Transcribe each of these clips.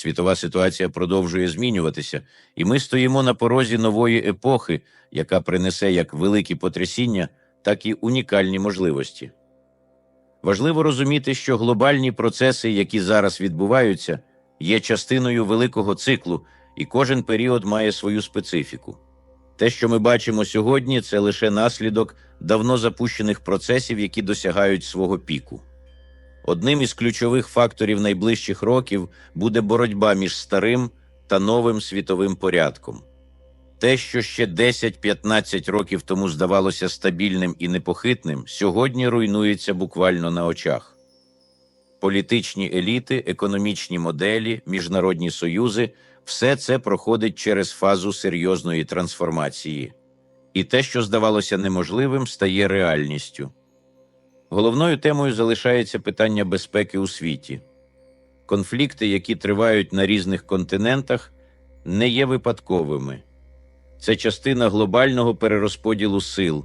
Світова ситуація продовжує змінюватися, і ми стоїмо на порозі нової епохи, яка принесе як великі потрясіння, так і унікальні можливості. Важливо розуміти, що глобальні процеси, які зараз відбуваються, є частиною великого циклу, і кожен період має свою специфіку. Те, що ми бачимо сьогодні, це лише наслідок давно запущених процесів, які досягають свого піку. Одним із ключових факторів найближчих років буде боротьба між старим та новим світовим порядком. Те, що ще 10-15 років тому здавалося стабільним і непохитним, сьогодні руйнується буквально на очах. Політичні еліти, економічні моделі, міжнародні союзи все це проходить через фазу серйозної трансформації. І те, що здавалося неможливим, стає реальністю. Головною темою залишається питання безпеки у світі. Конфлікти, які тривають на різних континентах, не є випадковими. Це частина глобального перерозподілу сил,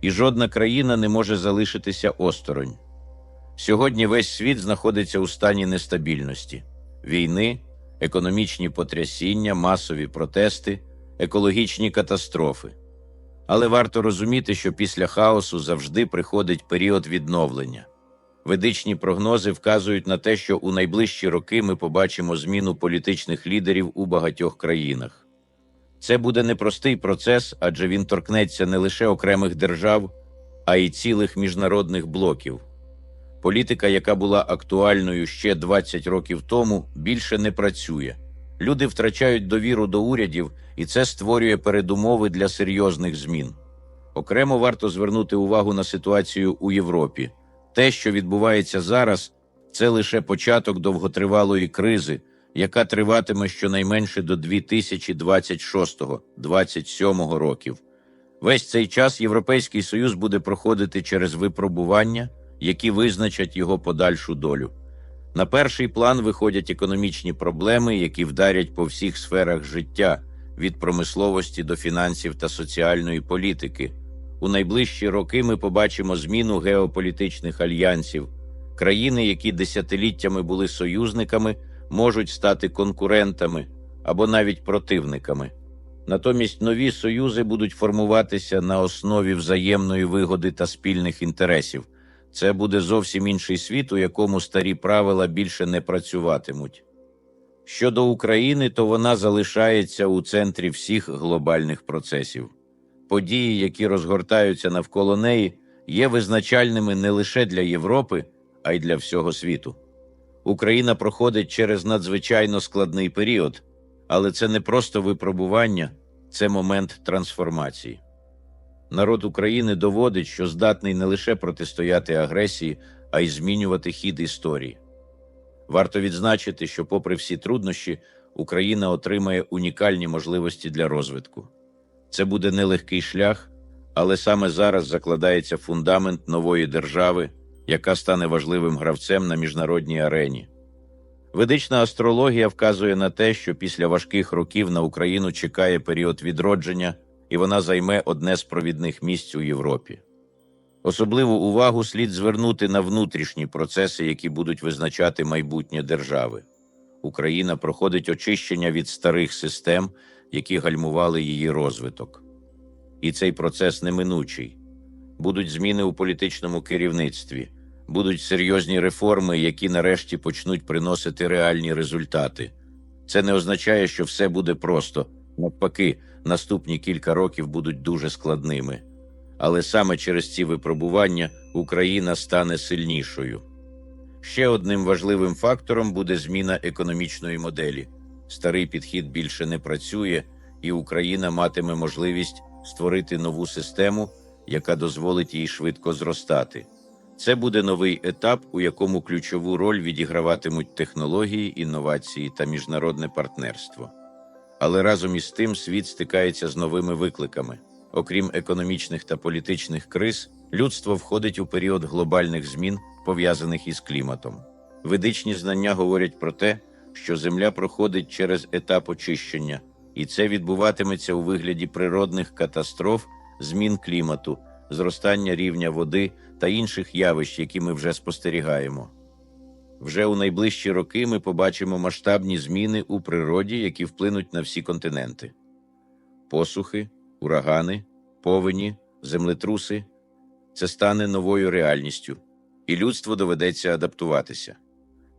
і жодна країна не може залишитися осторонь. Сьогодні весь світ знаходиться у стані нестабільності: війни, економічні потрясіння, масові протести, екологічні катастрофи. Але варто розуміти, що після хаосу завжди приходить період відновлення. Ведичні прогнози вказують на те, що у найближчі роки ми побачимо зміну політичних лідерів у багатьох країнах. Це буде непростий процес, адже він торкнеться не лише окремих держав, а й цілих міжнародних блоків. Політика, яка була актуальною ще 20 років тому, більше не працює. Люди втрачають довіру до урядів, і це створює передумови для серйозних змін. Окремо варто звернути увагу на ситуацію у Європі. Те, що відбувається зараз, це лише початок довготривалої кризи, яка триватиме щонайменше до 2026-2027 років. Весь цей час Європейський Союз буде проходити через випробування, які визначать його подальшу долю. На перший план виходять економічні проблеми, які вдарять по всіх сферах життя від промисловості до фінансів та соціальної політики. У найближчі роки ми побачимо зміну геополітичних альянсів. Країни, які десятиліттями були союзниками, можуть стати конкурентами або навіть противниками. Натомість нові союзи будуть формуватися на основі взаємної вигоди та спільних інтересів. Це буде зовсім інший світ, у якому старі правила більше не працюватимуть. Щодо України, то вона залишається у центрі всіх глобальних процесів. Події, які розгортаються навколо неї, є визначальними не лише для Європи, а й для всього світу. Україна проходить через надзвичайно складний період, але це не просто випробування, це момент трансформації. Народ України доводить, що здатний не лише протистояти агресії, а й змінювати хід історії. Варто відзначити, що, попри всі труднощі, Україна отримає унікальні можливості для розвитку. Це буде нелегкий шлях, але саме зараз закладається фундамент нової держави, яка стане важливим гравцем на міжнародній арені. Ведична астрологія вказує на те, що після важких років на Україну чекає період відродження, і вона займе одне з провідних місць у Європі. Особливу увагу слід звернути на внутрішні процеси, які будуть визначати майбутнє держави. Україна проходить очищення від старих систем, які гальмували її розвиток. І цей процес неминучий. Будуть зміни у політичному керівництві, будуть серйозні реформи, які нарешті почнуть приносити реальні результати. Це не означає, що все буде просто. Навпаки, наступні кілька років будуть дуже складними. Але саме через ці випробування Україна стане сильнішою. Ще одним важливим фактором буде зміна економічної моделі. Старий підхід більше не працює, і Україна матиме можливість створити нову систему, яка дозволить їй швидко зростати. Це буде новий етап, у якому ключову роль відіграватимуть технології, інновації та міжнародне партнерство. Але разом із тим світ стикається з новими викликами. Окрім економічних та політичних криз, людство входить у період глобальних змін, пов'язаних із кліматом. Ведичні знання говорять про те, що Земля проходить через етап очищення, і це відбуватиметься у вигляді природних катастроф, змін клімату, зростання рівня води та інших явищ, які ми вже спостерігаємо. Вже у найближчі роки ми побачимо масштабні зміни у природі, які вплинуть на всі континенти: посухи, урагани, повені, землетруси. Це стане новою реальністю, і людству доведеться адаптуватися.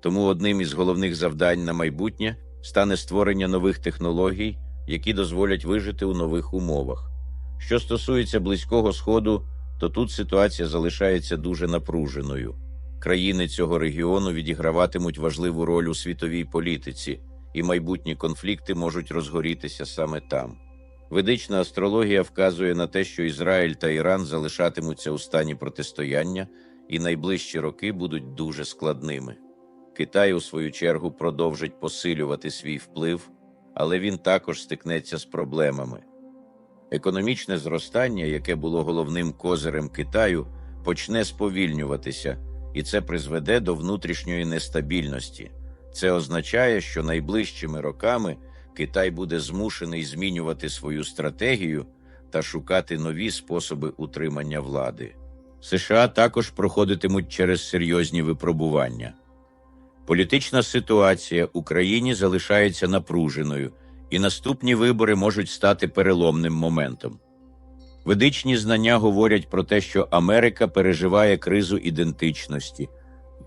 Тому одним із головних завдань на майбутнє стане створення нових технологій, які дозволять вижити у нових умовах. Що стосується Близького Сходу, то тут ситуація залишається дуже напруженою. Країни цього регіону відіграватимуть важливу роль у світовій політиці, і майбутні конфлікти можуть розгорітися саме там. Ведична астрологія вказує на те, що Ізраїль та Іран залишатимуться у стані протистояння, і найближчі роки будуть дуже складними. Китай, у свою чергу, продовжить посилювати свій вплив, але він також стикнеться з проблемами. Економічне зростання, яке було головним козирем Китаю, почне сповільнюватися, і це призведе до внутрішньої нестабільності. Це означає, що найближчими роками Китай буде змушений змінювати свою стратегію та шукати нові способи утримання влади. США також проходитимуть через серйозні випробування. Політична ситуація в Україні залишається напруженою, і наступні вибори можуть стати переломним моментом. Ведичні знання говорять про те, що Америка переживає кризу ідентичності.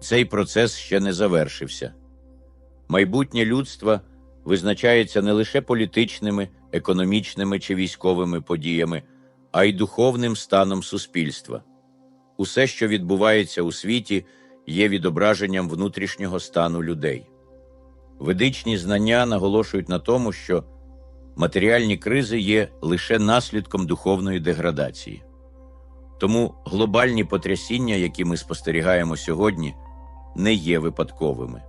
Цей процес ще не завершився. Майбутнє людства визначається не лише політичними, економічними чи військовими подіями, а й духовним станом суспільства. Усе, що відбувається у світі, є відображенням внутрішнього стану людей. Ведичні знання наголошують на тому, що матеріальні кризи є лише наслідком духовної деградації. Тому глобальні потрясіння, які ми спостерігаємо сьогодні, не є випадковими.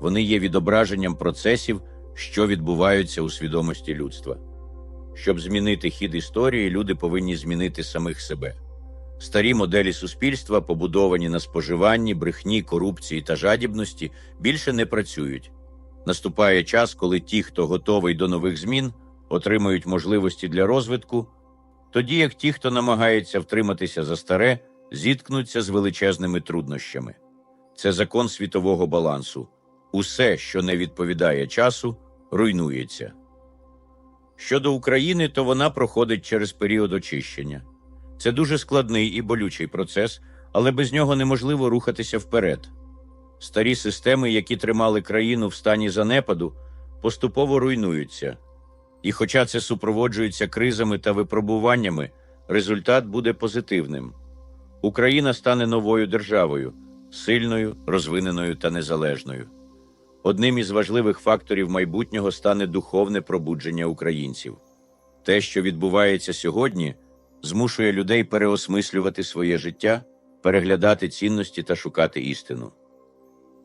Вони є відображенням процесів, що відбуваються у свідомості людства. Щоб змінити хід історії, люди повинні змінити самих себе. Старі моделі суспільства, побудовані на споживанні, брехні, корупції та жадібності, більше не працюють. Наступає час, коли ті, хто готовий до нових змін, отримують можливості для розвитку, тоді як ті, хто намагається втриматися за старе, зіткнуться з величезними труднощами. Це закон світового балансу. Усе, що не відповідає часу, руйнується. Щодо України, то вона проходить через період очищення. Це дуже складний і болючий процес, але без нього неможливо рухатися вперед. Старі системи, які тримали країну в стані занепаду, поступово руйнуються. І хоча це супроводжується кризами та випробуваннями, результат буде позитивним. Україна стане новою державою, сильною, розвиненою та незалежною. Одним із важливих факторів майбутнього стане духовне пробудження українців. Те, що відбувається сьогодні, змушує людей переосмислювати своє життя, переглядати цінності та шукати істину.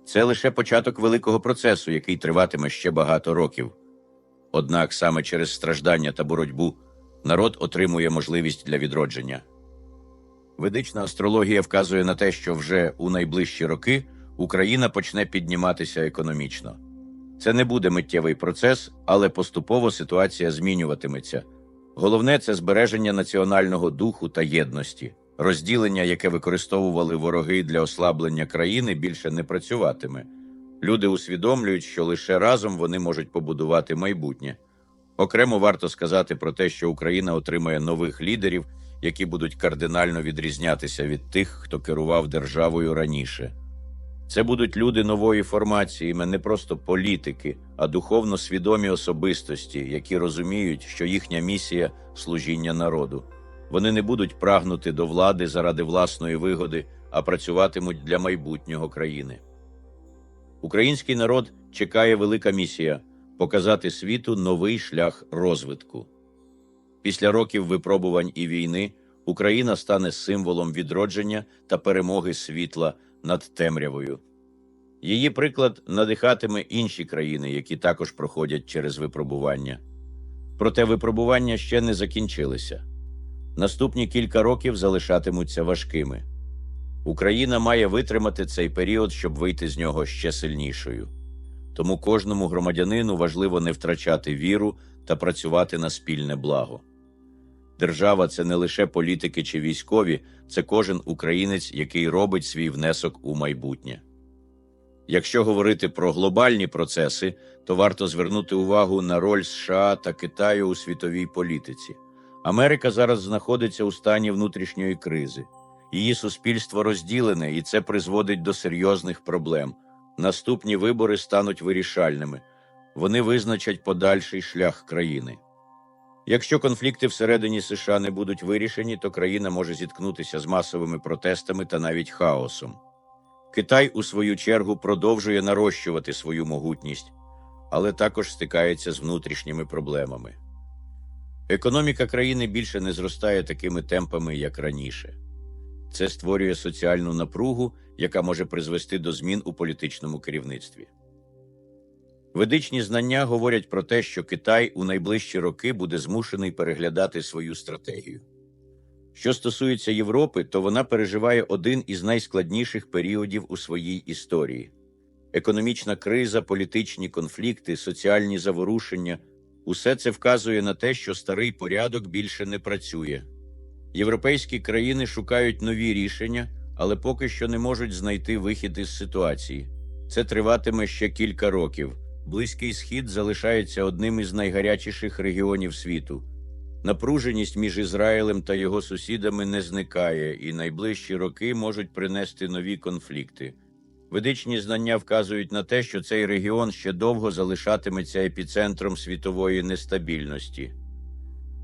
Це лише початок великого процесу, який триватиме ще багато років. Однак саме через страждання та боротьбу народ отримує можливість для відродження. Ведична астрологія вказує на те, що вже у найближчі роки Україна почне підніматися економічно. Це не буде миттєвий процес, але поступово ситуація змінюватиметься. Головне це збереження національного духу та єдності. Розділення, яке використовували вороги для ослаблення країни, більше не працюватиме. Люди усвідомлюють, що лише разом вони можуть побудувати майбутнє. Окремо варто сказати про те, що Україна отримає нових лідерів, які будуть кардинально відрізнятися від тих, хто керував державою раніше. Це будуть люди нової формації, не просто політики, а духовно свідомі особистості, які розуміють, що їхня місія служіння народу. Вони не будуть прагнути до влади заради власної вигоди, а працюватимуть для майбутнього країни. Український народ чекає велика місія показати світу новий шлях розвитку. Після років випробувань і війни Україна стане символом відродження та перемоги світла над темрявою. Її приклад надихатиме інші країни, які також проходять через випробування. Проте випробування ще не закінчилися. Наступні кілька років залишатимуться важкими. Україна має витримати цей період, щоб вийти з нього ще сильнішою. Тому кожному громадянину важливо не втрачати віру та працювати на спільне благо. Держава це не лише політики чи військові, це кожен українець, який робить свій внесок у майбутнє. Якщо говорити про глобальні процеси, то варто звернути увагу на роль США та Китаю у світовій політиці. Америка зараз знаходиться у стані внутрішньої кризи. Її суспільство розділене, і це призводить до серйозних проблем. Наступні вибори стануть вирішальними. Вони визначать подальший шлях країни. Якщо конфлікти всередині США не будуть вирішені, то країна може зіткнутися з масовими протестами та навіть хаосом. Китай, у свою чергу, продовжує нарощувати свою могутність, але також стикається з внутрішніми проблемами. Економіка країни більше не зростає такими темпами, як раніше. Це створює соціальну напругу, яка може призвести до змін у політичному керівництві. Ведичні знання говорять про те, що Китай у найближчі роки буде змушений переглядати свою стратегію. Що стосується Європи, то вона переживає один із найскладніших періодів у своїй історії. Економічна криза, політичні конфлікти, соціальні заворушення усе це вказує на те, що старий порядок більше не працює. Європейські країни шукають нові рішення, але поки що не можуть знайти вихід із ситуації. Це триватиме ще кілька років. Близький схід залишається одним із найгарячіших регіонів світу. Напруженість між Ізраїлем та його сусідами не зникає, і найближчі роки можуть принести нові конфлікти. Ведичні знання вказують на те, що цей регіон ще довго залишатиметься епіцентром світової нестабільності.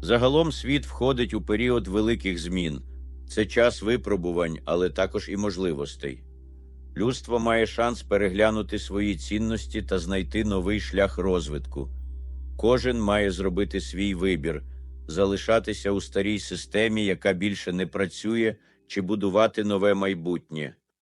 Загалом світ входить у період великих змін. Це час випробувань, але також і можливостей. Людство має шанс переглянути свої цінності та знайти новий шлях розвитку. Кожен має зробити свій вибір, залишатися у старій системі, яка більше не працює, чи будувати нове майбутнє.